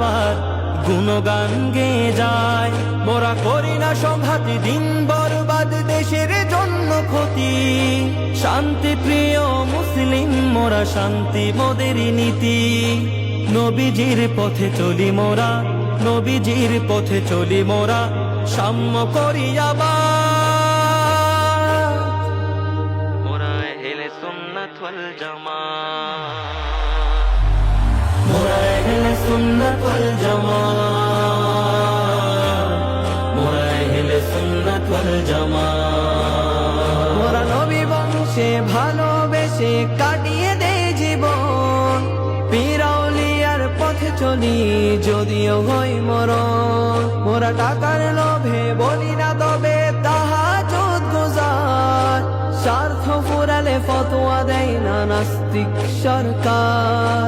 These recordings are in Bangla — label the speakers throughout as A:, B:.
A: সাহাবার গুণগান গে যায়। মোরা করি না সংঘাতি, দিন বরবাদ, দেশের জন্য ক্ষতি। শান্তি প্রিয় মুসলিম, মোরা শান্তি মোদের নীতি। নবীজির পথে চলি মোরা, নবীজির পথে চলি মোরা, সাম্য করি আবার। মোরা হেলে সুন্নাত ওয়াল জামাত। মোরা হেলে সুন্নাত ওয়াল জামাত মোরা
B: মোরা নবী বংশে ভালোবেসে কাটিয়ে দে জীবন। পিরাউলিয়ার পথে চলি, যদিও হই মরণ। মোরা টাকার লোভে বলি ফতোয়া দেয় না নাস্তিক সরকার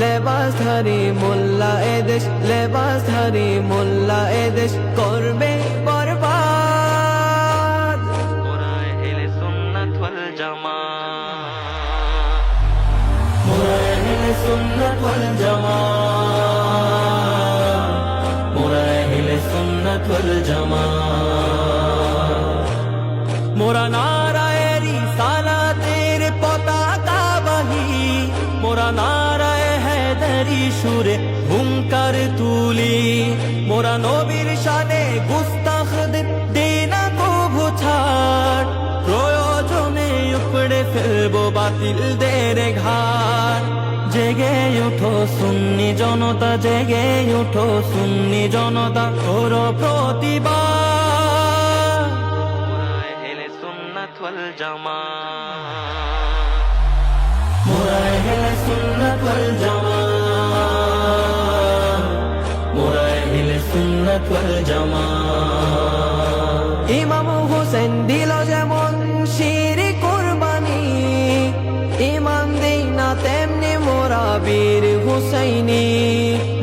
B: লেবাসধারী মোল্লা এদেশ লেবাসধারী মোল্লা এদেশ করবে বরবাদ
A: মোরা হেলে সুন্নাত ওয়াল জামাত মোরা নারায়েরি সুরে হুঙ্কার তুলি। মোরা নবীর শানে গুস্তাখদের দেনা কভু ছাড়। প্রয়োজনে উপড়ে ফেলব বাতিল দের ঘাট জেগে উঠো সুন্নি জনতা জেগে উঠো সুন্নি জনতা করো ওয়াল জামাত। মোরা হেলে সুন্নাত ওয়াল জামাত। ওয়াল জামাত।
B: ইমাম হোসেন দিল যেমন শিরি কোরবানি, ইমাম দেই না তেমনি মোরা বীর হুসাইনি।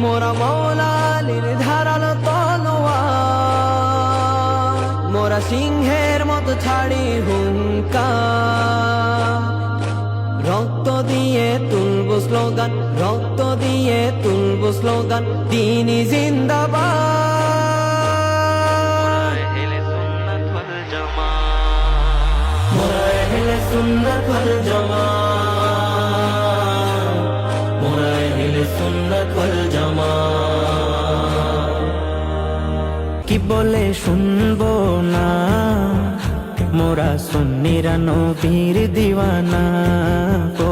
B: মোরা মৌলালির ধারাল তলোয়ার, মোরা সিংহের মতো ছাড়ি হুঙ্কা। রক্ত দিয়ে তুলবো স্লোগান, রক্ত দিয়ে তুলবো স্লোগান তিনি জিন্দাবাদ।
A: কি বলে শুনব না? মোরা সুন্নিরা নবীর দিওয়ানা। ও,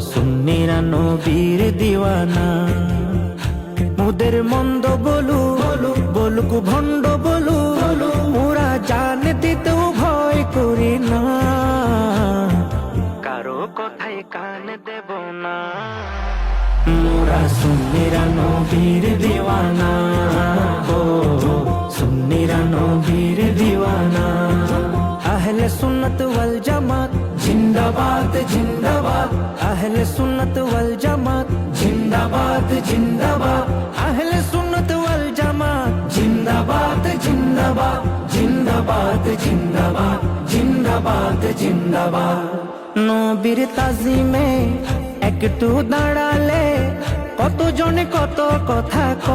A: সুন্নিরা নবীর দিওয়ানা। মুদের মন্দ বলু বলুক ভণ্ড মোরা সুন্নিরা নবীর দিওয়ানা ও সুন্নিরা নবীর দিওয়ানা আহলে সুন্নত ওয়াল জামাত জিন্দাবাদ জিন্দাবাদ আহলে সুন্নত ওয়াল জামাত জিন্দাবাদ জিন্দাবাদ আহলে সুন্নত ওয়াল জামাত জিন্দাবাদ জিন্দাবাদ জিন্দাবাদ জিন্দাবাদ জিন্দাবাদ জিন্দাবাদ নবীর তাজিমে একটু দাঁড়ালে কত জনে কত কথা ক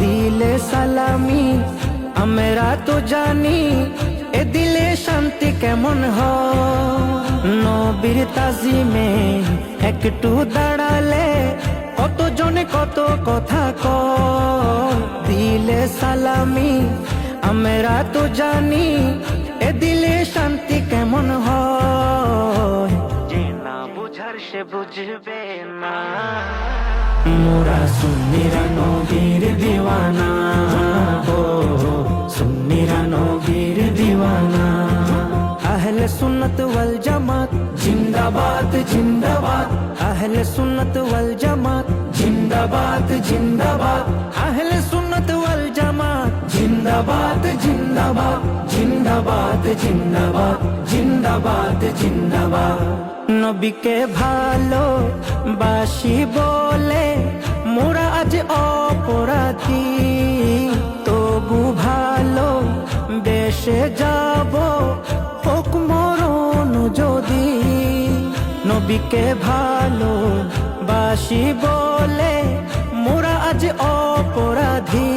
A: দিলে সালামি, আমরা তো জানি এ দিলে শান্তি কেমন হয়। নবীর তাজিমে একটু দাঁড়ালে কত জনে কত কথা ক দিলে সালামি, আমরা তো জানি এ দিলে শান্তি কেমন হয়। সে বুঝবে না। মোরা সুন্নিরা নবীর দিওয়ানা। ও, সুন্নিরা নবীর দিওয়ানা।
C: আহলে সুন্নত ওয়াল জামাত, জিন্দাবাদ জিন্দাবাদ। আহলে সুন্নত ওয়াল জামাত, জিন্দাবাদ জিন্দাবাদ। আহলে সুন্নত ওয়াল জামাত, জিন্দাবাদ জিন্দাবাদ। জিন্দাবাদ জিন্দাবাদ জিন্দাবাদ জিন্দাবাদ। নবীকে ভালো বাসি বলে, মোরা আজ অপরাধী। তবু ভালো দেশে যাব, হোক মরণ যদি। নবীকে ভালো বাসি বলে, মোরা আজ অপরাধী।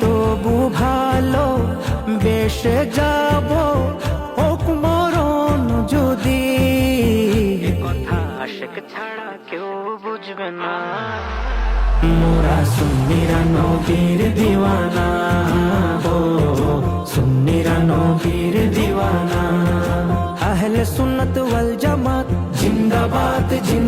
C: তবু ভালো বেশে যাব
A: না
C: মোরা সুন্নিরা নবীর দিওয়ানা। হো, সুন্নিরা নবীর দিওয়ানা। আহলে সুন্নত ওয়াল জামাত, জিন্দাবাদ জিন্দাবাদ।